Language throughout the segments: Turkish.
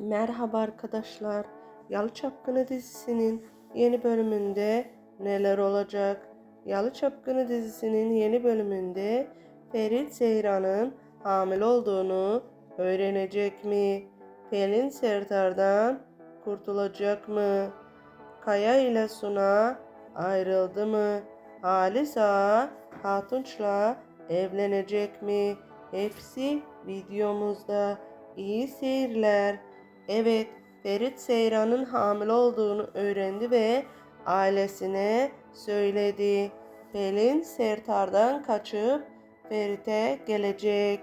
Merhaba arkadaşlar. Yalı Çapkını dizisinin yeni bölümünde neler olacak? Yalı Çapkını dizisinin yeni bölümünde Ferit Seyran'ın hamile olduğunu öğrenecek mi? Pelin Serdar'dan kurtulacak mı? Kaya ile Suna ayrıldı mı? Halis Ağa Hatunç'la evlenecek mi? Hepsi videomuzda. İyi seyirler. Evet, Ferit Seyran'ın hamile olduğunu öğrendi ve ailesine söyledi. Pelin Sertar'dan kaçıp Ferit'e gelecek.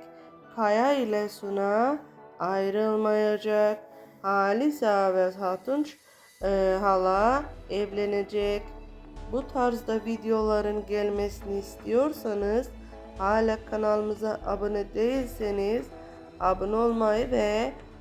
Kaya ile Suna ayrılmayacak. Halisa ve Hatunç e, hala evlenecek. Bu tarzda videoların gelmesini istiyorsanız hala kanalımıza abone değilseniz abone olmayı ve